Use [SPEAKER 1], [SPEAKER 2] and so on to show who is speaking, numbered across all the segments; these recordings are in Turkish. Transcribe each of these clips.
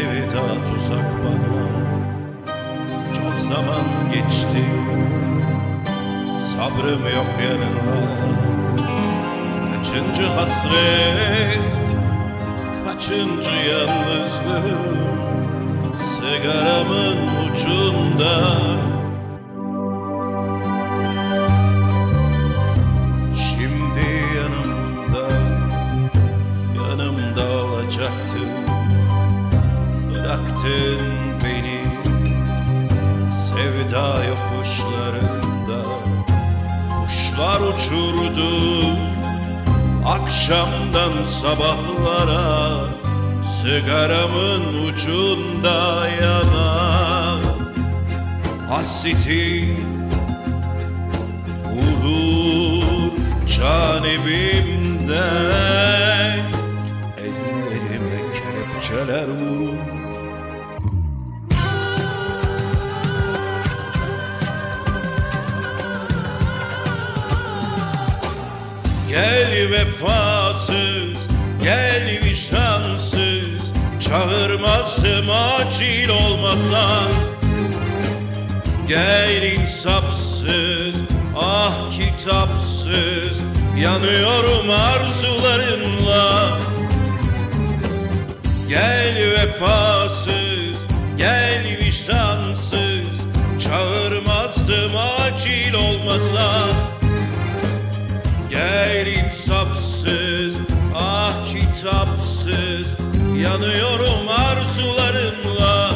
[SPEAKER 1] sevda tuzak bana Çok zaman geçti. Sabrım yok yarınlara Kaçıncı hasret? Kaçıncı yalnızlık? Sigaramın ucunda Bıraktın beni Sevda yokuşlarında. Kuşlar uçurdu Akşamdan sabahlara Sigaramın ucunda yanar Hasretin vurur can evimden Gel vefasız, gel vicdansız Çağırmazdım acil olmasa Gel insafsız, ah kitapsız Yanıyorum arzularımla Gel vefasız, gel vicdansız Çağırmazdım acil olmasa kitapsız Yanıyorum arzularımla.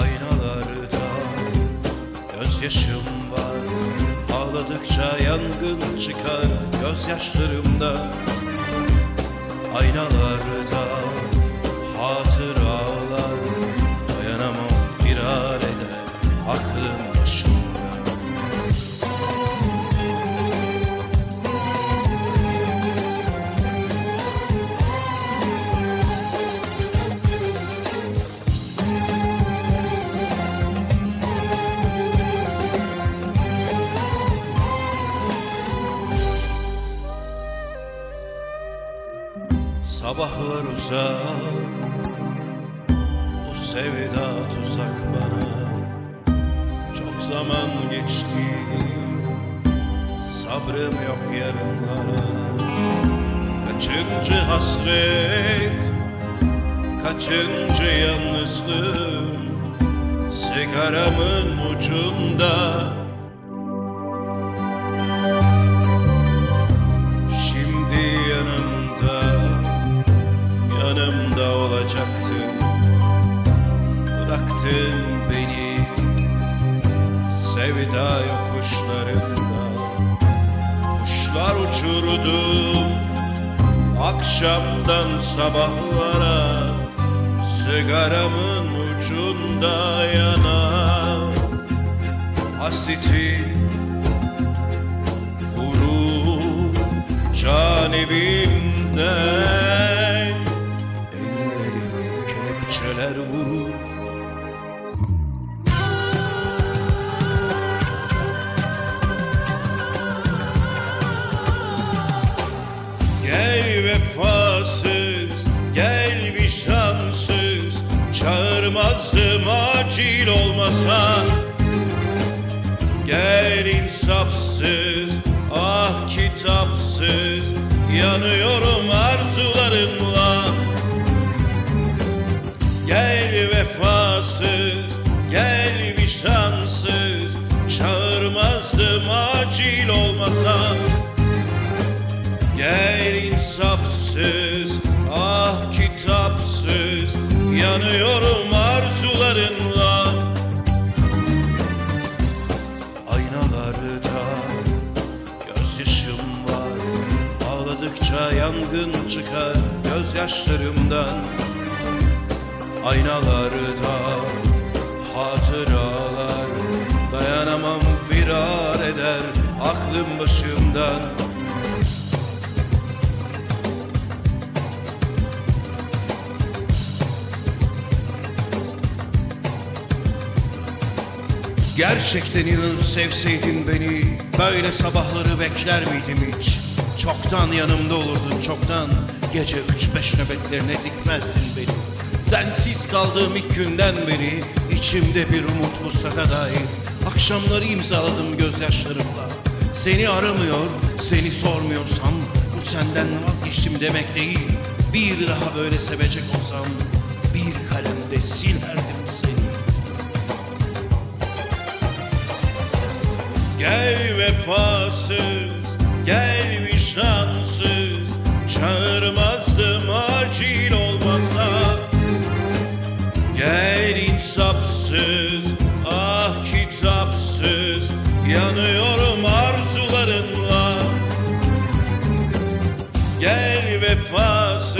[SPEAKER 1] Aynalarda gözyaşım var Ağladıkça yangın çıkar gözyaşlarımda Aynalarda Sabahlar uzak Bu sevda tuzak bana. Çok zaman geçti Sabrım yok yarınlara. Kaçıncı hasret Kaçıncı yalnızlığım Sigaramın ucunda Sevda yokuşlarında Kuşlar uçurdu Akşamdan sabahlara. Sigaramın ucunda yanar Hasretin vurur can evimden Ellerime kelepçeler vurur Çağırmazdım acil olmasa. Gel insafsız, ah kitapsız Yanıyorum arzularımla. Gel vefasız, gel vicdansız Çağırmazdım acil olmasa. Gel insafsız, ah kitapsız Yanıyorum arzularınla. Aynalarda gözyaşım var. Ağladıkça yangın çıkar gözyaşlarımdan. Aynalarda hatıralar Dayanamam firar eder aklım başımdan Gerçekten inanıp sevseydin beni Böyle sabahları bekler miydim hiç? Çoktan yanımda olurdun çoktan. Gece üç beş nöbetlerine dikmezsin beni. Sensiz kaldığım ilk günden beri içimde bir umut vuslata dair Akşamları imzaladım gözyaşlarımla. Seni aramıyor, seni sormuyorsam Bu senden vazgeçtim demek değil. Bir daha böyle sevecek olsam Bir kalemde silerdim seni Gel vefasız, gel vicdansız Çağırmazdım acil olmasa Gel insafsız, ah kitapsız Yanıyorum arzularınla. Gel vefasız,